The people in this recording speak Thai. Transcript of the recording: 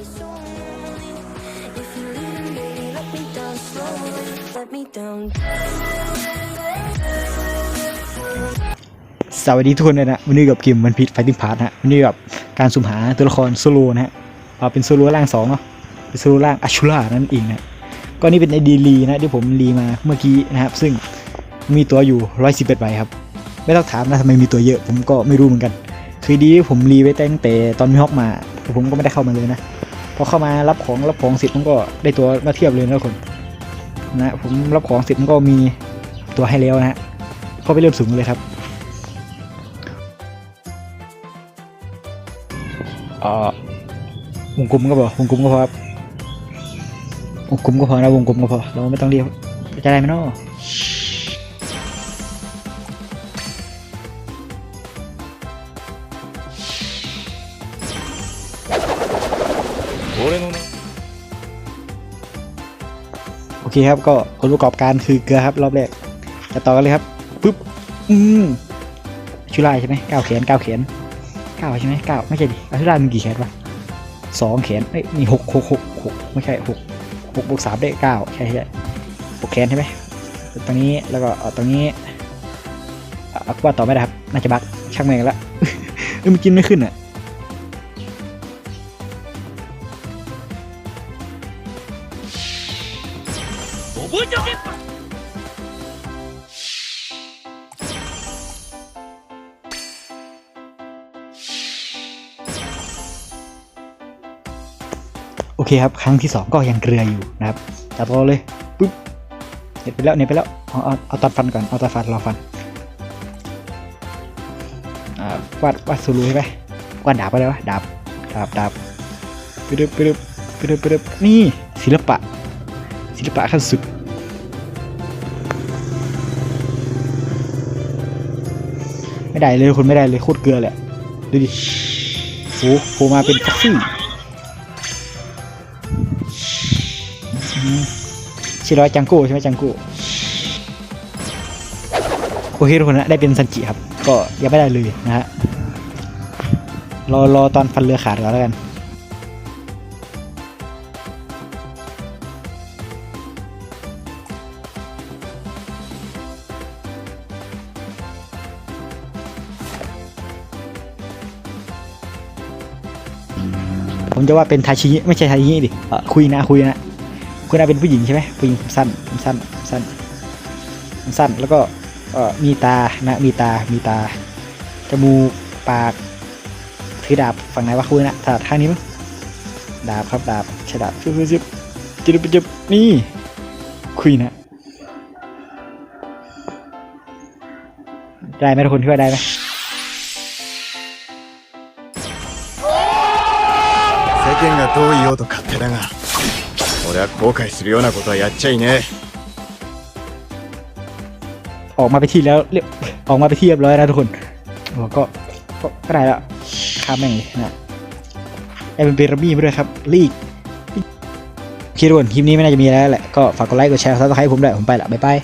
สวัสดีทุกคนเลยนะวันนี้กับเกมวันพี f ไฟติ้งพาร์ทนะวันนี้กับการสุ่มหาตัวละครโซโลนะฮะเอาเป็นโซโลร่างสองเนาะเป็นโซโลร่างอัชูล่านั่นเองนะก็นี่เป็นไอดีลีนะที่ผมรีมาเมื่อกี้นะครับ ซึ่งมีตัวอยู่111ใบครับ ไม่ต้องถามนะทำไมมีตัวเยอะผมก็ไม่รู้เหมือนกัน คือดีที่ผมรีไว้ตั้งแต่ตอนมีฮอกมาแต่ผมก็ไม่ได้เข้ามาเลยนะ อเข้ามารับของรับของเสร็จผมก็ได้ตัวมาเทียบเลยนะทุกคนนะผมรับของเสร็จผมก็มีตัวให้แล้วนะฮะก็ไปเริ่มสุ่มกันเลยครับอ่อวงกลมก็พอวงกลมก็พอครับวงกลมก็พอนะวงกลมก็พอเราไม่ต้องเรียกจะได้ไหมเนาะ โอเคครับก็ผลประกอบการคือเกลือครับรอบแรกจะต่อกันเลยครับปึ๊บอืมชุลายใช่ไหมเก้าแขนเก้าแขนเก้าใช่ไหมเก้าไม่ใช่ดิชุลายมีกี่แขนวะสองแขนเอ้ยมีหกหกหกหกไม่ใช่หกหกบวกสามได้เก้าใช่ใช่หกแขนใช่ไหมตรงนี้แล้วก็ตรงนี้เอาว่าต่อไม่ได้ครับน่าจะบักช่างแม่งละเออมันกินไม่ขึ้นอะ โอเคครับ ครั้งที่สองก็ยังเกลืออยู่นะครับจับเราเลยปุ๊บเน็ตไปแล้วเน็ตไปแล้วเอาเอาเอาตัดฟันก่อนเอาตัดฟันรอฟันวาดวาดสูรุใช่ไหมวาดดาบไปเลยวะดาบดาบดาบไปดึบไปดึบไปดึบไปดึบนี่ศิลปะศิลปะขั้นสุด ไม่ได้เลยคนไม่ได้เลยโคตรเกลือเลยอะดูดิโอ้โหมาเป็นฟักซี่ชิร้อยจังโก้ใช่ไหมจังโก้โอเคทุกคนนะได้เป็นซันจิครับ ก็ยังไม่ได้เลยนะฮะรอรอตอนฟันเรือขาดก่อนแล้วกัน ผมจะว่าเป็นทาชิไม่ใช่ทาชิดิคุยนะคุยนะคุณอาเป็นผู้หญิงใช่ไหมผู้หญิงผมสั้นผมสั้นผมสั้นผมสั้นแล้วก็มีตานะมีตามีตาจมูกปากถือดาบฝั่งไหนวะคุณนะถนัดข้างนี้มั้งดาบครับดาบใช้ดาบจึ๊บจึ๊บจึ๊บจึ๊บจึ๊บนี่คุยนะได้ไหมทุกคนคิดว่าได้ไหม 世間がどう言おうと勝手だが俺は後悔するようなことはやっちゃいねえ ออกมาไปที่แล้วเรียบออกมาไปที่เรียบร้อยแล้วทุกคนโอ้ก็ก็ก็ได้แล้วข้ามแม่งเลยนะไอ้เป็นเบรมี่ไปด้วยครับ ลีกคิดว่าคลิปนี้ไม่น่าจะมีอะไรแล้วแหละ ก็ฝากกดไลค์ กดแชร์ซับสไครต์ผมด้วย ผมไปละ บ๊ายบาย